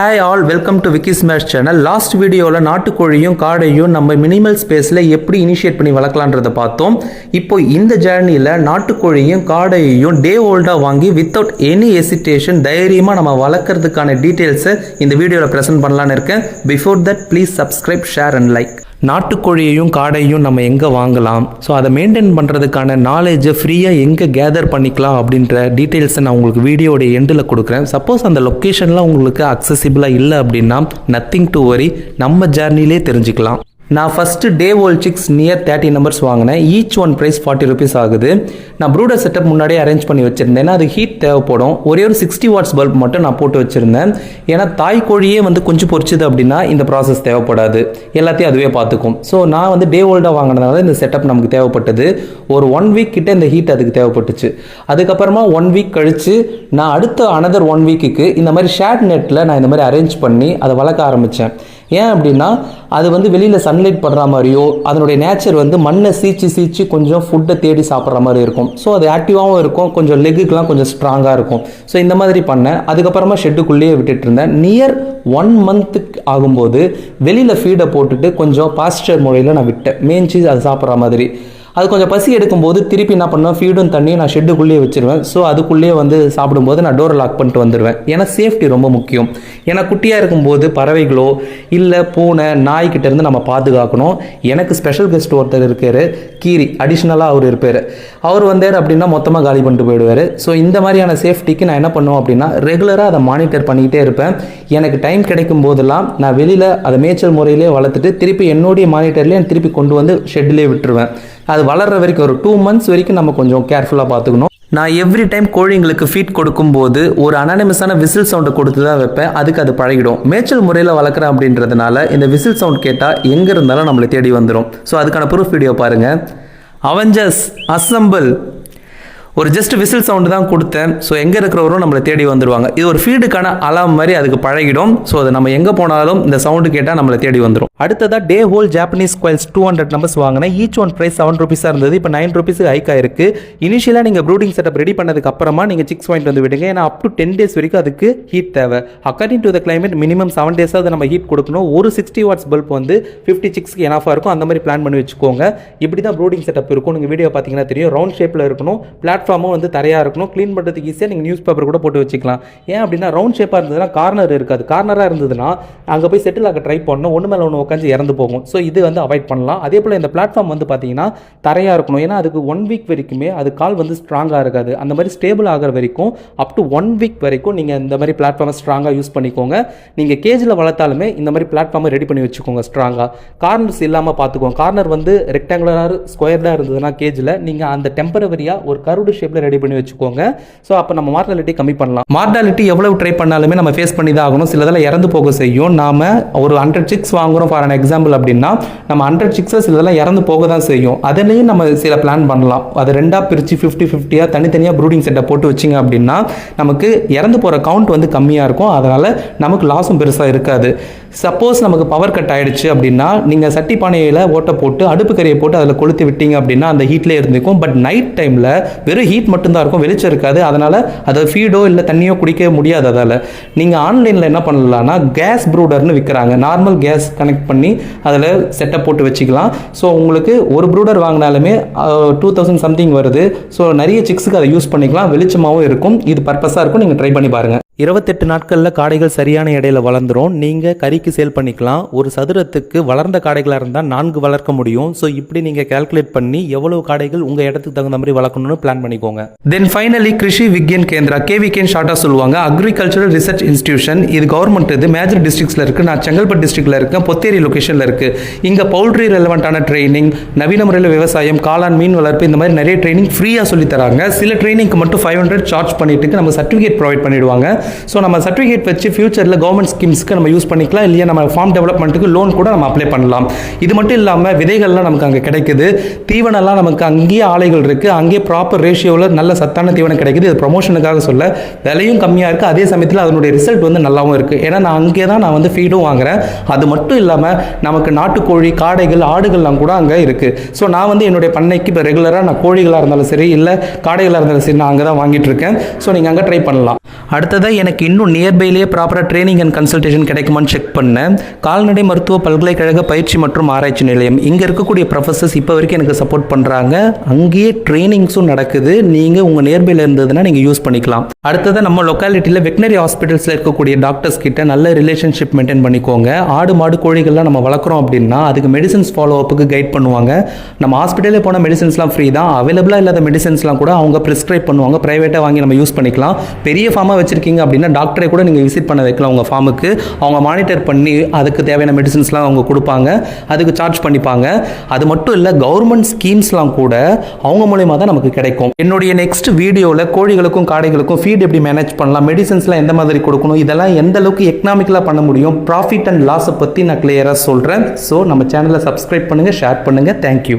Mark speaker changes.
Speaker 1: Hi all welcome to Vicky Smash channel last வீடியோவில் நாட்டுக்கோழியும் காடையும் நம்ம மினிமல் ஸ்பேஸில் எப்படி இனிஷியேட் பண்ணி வளர்க்கலான்றதை பார்த்தோம். இப்போ இந்த ஜேர்னியில் நாட்டுக்கோழியும் காடையையும் டே ஓல்டாக வாங்கி வித்தவுட் எனி எசிட்டேஷன் தைரியமாக நம்ம வளர்க்குறதுக்கான டீட்டெயில்ஸை இந்த வீடியோவில் ப்ரெசென்ட் பண்ணலான்னு இருக்கேன். Before that please subscribe share and like நாட்டுக்கோழியையும் காடையும் நம்ம எங்கே வாங்கலாம்? ஸோ அதை மெயின்டைன் பண்ணுறதுக்கான நாலேஜை ஃப்ரீயாக எங்கே கேதர் பண்ணிக்கலாம் அப்படின்ற டீட்டெயில்ஸை நான் உங்களுக்கு வீடியோட எண்டில் கொடுக்குறேன். சப்போஸ் அந்த லொக்கேஷன்லாம் உங்களுக்கு அக்சசிபிளாக இல்லை அப்படின்னா நத்திங் டு வரி நம்ம ஜேர்னிலே தெரிஞ்சுக்கலாம். நான் first day old chicks near thirty numbers வாங்கினேன். Each one price forty rupees ஆகுது. நான் ப்ரூடர் செட்டப் முன்னாடியே அரேஞ்ச் பண்ணி வச்சுருந்தேன். ஏன்னா அது ஹீட் தேவைப்படும். ஒரே ஒரு சிக்ஸ்டி வாட்ஸ் பல்ப் மட்டும் நான் போட்டு வச்சுருந்தேன். ஏன்னா தாய் கோழியே வந்து குஞ்சு பொரிச்சுது அப்படின்னா இந்த ப்ராசஸ் தேவைப்படாது. எல்லாத்தையும் அதுவே பார்த்துக்கும். ஸோ நான் வந்து டே ஓல்டாக வாங்கினதுனால இந்த செட்டப் நமக்கு தேவைப்பட்டது. ஒரு ஒன் வீக் கிட்டே இந்த ஹீட் அதுக்கு தேவைப்பட்டுச்சு. அதுக்கப்புறமா ஒன் வீக் கழித்து நான் அடுத்த அனதர் ஒன் வீக்குக்கு இந்த மாதிரி ஷேட் நெட்டில் நான் இந்த மாதிரி அரேஞ்ச் பண்ணி அதை வளர்க்க ஆரம்பித்தேன் ஏன் அப்படின்னா அது வந்து வெளியில் சன்லைட் படுற மாதிரியோ அதனுடைய நேச்சர் வந்து மண்ணை சீச்சு சீச்சு கொஞ்சம் ஃபுட்டை தேடி சாப்பிட்ற மாதிரி இருக்கும். ஸோ அது ஆக்டிவாகவும் இருக்கும். கொஞ்சம் லெக்குக்கெலாம் கொஞ்சம் ஸ்ட்ராங்காக இருக்கும். ஸோ இந்த மாதிரி பண்ணேன். அதுக்கப்புறமா ஷெட்டுக்குள்ளேயே விட்டுட்டு இருந்தேன். நியர் ஒன் மந்த்துக்கு ஆகும்போது வெளியில் ஃபீடை போட்டுட்டு கொஞ்சம் பாஸ்டர் முறையில் நான் விட்டேன். மேய்ஞ்சி அது சாப்பிட்ற மாதிரி. அது கொஞ்சம் பசி எடுக்கும்போது திருப்பி என்ன பண்ணுவேன் ஃபீடும் தண்ணியும் நான் ஷெட்டுக்குள்ளேயே வச்சிருவேன். ஸோ அதுக்குள்ளேயே வந்து சாப்பிடும்போது நான் டோரை லாக் பண்ணிட்டு வந்துடுவேன் ஏன்னா சேஃப்டி ரொம்ப முக்கியம். ஏன்னா குட்டியாக இருக்கும்போது பறவைகளோ இல்லை பூனை நாய்கிட்டேருந்து நம்ம பாதுகாக்கணும். எனக்கு ஸ்பெஷல் கெஸ்ட் ஒருத்தர் இருக்கார் கீரி. அடிஷ்னலாக அவர் இருப்பார். அவர் வந்தார் அப்படின்னா மொத்தமாக காலி பண்ணிட்டு போயிடுவார். ஸோ இந்த மாதிரியான சேஃப்டிக்கு நான் என்ன பண்ணுவேன் அப்படின்னா ரெகுலராக அதை மானிட்டர் பண்ணிக்கிட்டே இருப்பேன். எனக்கு டைம் கிடைக்கும் போதெல்லாம் நான் வெளியில் அதை மேய்ச்சல் முறையிலே வளர்த்துட்டு திருப்பி என்னுடைய மானிட்டர்லேயே திருப்பி கொண்டு வந்து ஷெட்லேயே விட்டுருவேன். அது வளர்ற வரைக்கும் ஒரு டூ மந்த்ஸ் வரைக்கும் நம்ம கொஞ்சம் கேர்ஃபுல்லாக பார்த்துக்கணும். நான் எவ்ரி டைம் கோழிங்களுக்கு ஃபீட் கொடுக்கும்போது ஒரு அனானிமஸான விசில் சவுண்டை கொடுத்து தான் வைப்பேன். அதுக்கு அது பழகிடும். மேய்ச்சல் முறையில் வளர்க்குறேன் அப்படின்றதுனால இந்த விசில் சவுண்ட் கேட்டால் எங்கே இருந்தாலும் நம்மளை தேடி வந்துடும் ஸோ அதுக்கான ப்ரூஃப் வீடியோ பாருங்கள் அவெஞ்சர்ஸ் அசம்பிள் ஒரு ஜஸ்ட் விசில் சவுண்டு தான் கொடுத்தேன். ஸோ எங்கே இருக்கிறவரும் நம்மளை தேடி வந்துடுவாங்க இது ஒரு ஃபீடுக்கான அலாம் மாதிரி அதுக்கு பழகிடும். ஸோ அது நம்ம எங்கே போனாலும் இந்த சவுண்டு கேட்டால் நம்மளை தேடி வந்துடும் அடுத்ததாக day old Japanese quails two hundred numbers வாங்கினேன் ஈச் ஒன் ப்ரைஸ் செவன் ருபீஸாக இருந்தது. இப்போ நைன் ருபீஸுக்கு ஹைக் ஆயிருக்கு. இனிஷியலாக நீங்கள் ப்ரூடிங் செட்டப் ரெடி பண்ணதுக்கு அப்புறமா நீங்கள் சிக்ஸ் வாங்கிட்டு வந்து விடுங்க. ஏன்னா அப் டு டென் டேஸ் வரைக்கும் அதுக்கு ஹீட் தேவை. According to the climate minimum seven டேஸாவது நம்ம ஹீட் கொடுக்கணும். ஒரு சிக்ஸ்டி வாட்ஸ் பல்ப் வந்து ஃபிஃப்டி சிக்ஸ்க்கு எனாஃபாக இருக்கும். அந்த மாதிரி பிளான் பண்ணி வச்சுக்கோங்க. இப்படி தான் ப்ரூடிங் செட்டப் இருக்கும். நீங்கள் வீடியோ பார்த்தீங்கன்னா தெரியும். ரவுண்ட் ஷேப்பில் இருக்கணும். பிளாட்ஃபார்மும் வந்து தரையாக இருக்கணும். க்ளீன் பண்ணுறதுக்கு ஈஸியாக நீங்கள் நியூஸ் பேப்பர் கூட போட்டு வச்சுக்கலாம். ஏன் அப்படின்னா ரவுண்ட் ஷேப்பாக இருந்ததுன்னா கார்னர் இருக்காது. கார்னராக இருந்ததுன்னா அங்கே போய் செட்டில் ஆக ட்ரை பண்ணணும். ஒன்று மேலே ஒன்று உட்காந்து இறந்து போகும். ஸோ இது வந்து அவாய்ட் பண்ணலாம். அதே போல் இந்த பிளாட்ஃபார்ம் வந்து பார்த்தீங்கன்னா தரையாக இருக்கணும். ஏன்னா அதுக்கு ஒன் வீக் வரைக்குமே அது கால் வந்து ஸ்ட்ராங்காக இருக்காது. அந்த மாதிரி ஸ்டேபிள் ஆகிற வரைக்கும் அப் டு ஒன் வீக் வரைக்கும் நீங்கள் இந்த மாதிரி பிளாட்ஃபார்மை ஸ்ட்ராங்காக யூஸ் பண்ணிக்கோங்க. நீங்கள் கேஜில் வளர்த்தாலுமே இந்த மாதிரி பிளாட்ஃபார்மை ரெடி பண்ணி வச்சுக்கோங்க ஸ்ட்ராங்காக கார்னர்ஸ் இல்லாமல் பார்த்துக்கோங்க கார்னர் வந்து ரெக்டாங்குலராக ஸ்கொயர்டாக இருந்ததுன்னா கேஜில் நீங்கள் அந்த டெம்பரவரியாக ஒரு கருடு ஷேப்பில் ரெடி பண்ணி வச்சுக்கோங்க. ஸோ அப்போ நம்ம மார்டாலிட்டி கம்மி பண்ணலாம். மார்டாலிட்டி எவ்வளவு ட்ரை பண்ணாலுமே நம்ம ஃபேஸ் பண்ணி தான் ஆகணும். சிலதில் இறந்து போக செய்யும். நாம ஒரு ஹண்ட்ரட் சிக்ஸ் வாங்குறோம் ஃபார் அன் எக்ஸாம்பிள் அப்படின்னா நம்ம ஹண்ட்ரட் சிக்ஸை சிலதெல்லாம் இறந்து போக தான் செய்யும். அதுலேயும் நம்ம சில பிளான் பண்ணலாம். அதை ரெண்டாக பிரித்து ஃபிஃப்டி ஃபிஃப்டியாக தனித்தனியாக ப்ரூடிங் செட்டை போட்டு வச்சிங்க அப்படின்னா நமக்கு இறந்து போகிற கவுண்ட் வந்து கம்மியாக இருக்கும். அதனால் நமக்கு லாஸும் பெருசாக இருக்காது. சப்போஸ் நமக்கு பவர் கட் ஆயிடுச்சு அப்படின்னா நீங்கள் சட்டி பானையில் ஓட்டை போட்டு அடுப்பு கறியை போட்டு அதில் கொளுத்து விட்டீங்க அப்படின்னா அந்த ஹீட்லேயே இருந்துக்கும். பட் நைட் டைமில் வெறும் ஹீட் மட்டும்தான் இருக்கும். வெளிச்சம் இருக்காது. அதனால் அதை ஃபீடோ இல்லை தண்ணியோ குடிக்க முடியாது அதால். நீங்கள் ஆன்லைனில் என்ன பண்ணலாம்னா கேஸ் ப்ரூடர்னு விற்கிறாங்க நார்மல் கேஸ் கனெக்ட் பண்ணி அதில் செட்டப் போட்டு வச்சுக்கலாம். ஸோ உங்களுக்கு ஒரு ப்ரூடர் வாங்கினாலுமே டூ தௌசண்ட் சம்திங் வருது. ஸோ நிறைய சிக்ஸுக்கு அதை யூஸ் பண்ணிக்கலாம். வெளிச்சமாகவும் இருக்கும். இது பர்பஸாக இருக்கும். நீங்கள் ட்ரை பண்ணி பாருங்கள் இருபத்தெட்டு நாட்களில் காடைகள் சரியான இடையில வளர்ந்துடும் நீங்கள் கறிக்கு சேல் பண்ணிக்கலாம். ஒரு சதுரத்துக்கு வளர்ந்த காடைகளாக இருந்தால் நான்கு வளர்க்க முடியும். ஸோ இப்படி நீங்கள் கால்குலேட் பண்ணி எவ்வளோ காடைகள் உங்கள் இடத்துக்கு தகுந்த மாதிரி வளர்க்கணும்னு பிளான் பண்ணிக்கோங்க. தென் ஃபைனலி கிருஷி விக்யன் கேந்திரா கேவிகேன் ஷார்ட்டாக சொல்லுவாங்க. அக்ரிகல்ச்சரல் ரிசர்ச் இன்ஸ்டியூஷன் இது கவர்மெண்ட் இது மேஜர் டிஸ்ட்ரிக்ஸில் இருக்குது நான் செங்கல்பட்டு டிஸ்ட்ரிக்டில் இருக்கேன். பொத்தேரி லொக்கேஷனில் இருக்குது இங்கே பவுல்ட்ரி ரெலவெண்ட்டான ட்ரைனிங் நவீன முறையில் விவசாயம் காளான் மீன் வளர்ப்பு இந்த மாதிரி நிறைய ட்ரைனிங் ஃப்ரீயாக சொல்லி தராங்க. சில ட்ரைனிங்க்கு மட்டும் ஃபைவ் ஹண்ட்ரட் சார்ஜ் பண்ணிட்டு நம்ம சர்டிஃபிகேட் ப்ரொவைட் பண்ணிடுவாங்க. ஸோ நம்ம சர்டிஃபிகேட் வச்சு ஃபியூச்சரில் கவர்மெண்ட் ஸ்கீம்ஸ்க்கு நம்ம யூஸ் பண்ணிக்கலாம். இல்லையா நம்ம ஃபார்ம் டெவலப்மெண்ட்டுக்கு லோன் கூட நம்ம அப்ளை பண்ணலாம். இது மட்டும் இல்லாமல் விதைகள்லாம் நமக்கு அங்கே கிடைக்குது. தீவனம்லாம் நமக்கு அங்கேயே ஆலைகள் இருக்குது அங்கேயே ப்ராப்பர் ரேஷியோவில் நல்ல சத்தான தீவனம் கிடைக்குது. இது ப்ரொமோஷனுக்காக சொல்ல விலையும் கம்மியாக இருக்குது அதே சமயத்தில் அதனுடைய ரிசல்ட் வந்து நல்லாவும் இருக்குது ஏன்னா நான் அங்கே தான் நான் வந்து ஃபீடும் வாங்குறேன். அது மட்டும் இல்லாமல் நமக்கு நாட்டுக்கோழி காடைகள் ஆடுகள்லாம் கூட அங்கே இருக்குது ஸோ நான் வந்து என்னுடைய பண்ணைக்கு இப்போ ரெகுலராக நான் கோழிகளாக இருந்தாலும் சரி இல்லை காடைகளாக இருந்தாலும் சரி நான் அங்கே தான் வாங்கிட்டு இருக்கேன். ஸோ நீங்கள் அங்கே ட்ரை பண்ணலாம். அடுத்ததாக எனக்கு இன்னும் நியர்பைலேயே ப்ராப்பராக ட்ரைனிங் அண்ட் கன்சல்டேஷன் கிடைக்குமான்னு செக் பண்ணேன். கால்நடை மருத்துவ பல்கலைக்கழக பயிற்சி மற்றும் ஆராய்ச்சி நிலையம். இங்கே இருக்கக்கூடிய ப்ரொஃபஸர்ஸ் இப்போ வரைக்கும் எனக்கு சப்போர்ட் பண்ணுறாங்க அங்கேயே ட்ரைனிங்ஸும் நடக்குது. நீங்கள் உங்கள் நியர்பையில் இருந்ததுன்னா நீங்கள் யூஸ் பண்ணிக்கலாம். அடுத்ததாக நம்ம லொக்காலிட்டியில் வெட்டினரி ஹாஸ்பிட்டல்ஸில் இருக்கக்கூடிய டாக்டர்ஸ் கிட்ட நல்ல ரிலேஷன்ஷிப் மெயின்டைன் பண்ணிக்கோங்க. ஆடு மாடு கோழிகள்லாம் நம்ம வளர்க்குறோம் அப்படின்னா அதுக்கு மெடிசன்ஸ் ஃபாலோ அப்புக்கு கைட் பண்ணுவாங்க. நம்ம ஹாஸ்பிட்டலே போன மெடிசன்ஸ்லாம் ஃப்ரீ தான். அவைலபிளாக இல்லாத மெடிசன்ஸ்லாம் கூட அவங்க ப்ரிஸ்கிரைப் பண்ணுவாங்க. ப்ரைவேட்டாக வாங்கி நம்ம யூஸ் பண்ணிக்கலாம். பெரிய ஃபார்மாக வச்சுருக்கீங்க அப்படின்னா டாக்டரை கூட நீங்கள் விசிட் பண்ண வைக்கலாம் உங்கள் ஃபார்முக்கு அவங்க மானிட்டர் பண்ணி அதுக்கு தேவையான மெடிசன்ஸ்லாம் அவங்க கொடுப்பாங்க. அதுக்கு சார்ஜ் பண்ணிப்பாங்க. அது மட்டும் இல்லை கவர்மெண்ட் ஸ்கீம்ஸ்லாம் கூட அவங்க மூலயமா தான் நமக்கு கிடைக்கும். என்னுடைய நெக்ஸ்ட் வீடியோவில் கோழிகளுக்கும் காடைகளுக்கும் ஃபீட் எப்படி மேனேஜ் பண்ணலாம் மெடிசன்ஸ்லாம் எந்த மாதிரி கொடுக்கணும் இதெல்லாம் எந்த அளவுக்கு எக்கனாமிக்கலாக பண்ண முடியும் ப்ராஃபிட் அண்ட் லாஸை பற்றி நான் கிளியராக சொல்கிறேன் ஸோ நம்ம சேனலை சப்ஸ்கிரைப் பண்ணுங்கள் ஷேர் பண்ணுங்கள் தேங்க்யூ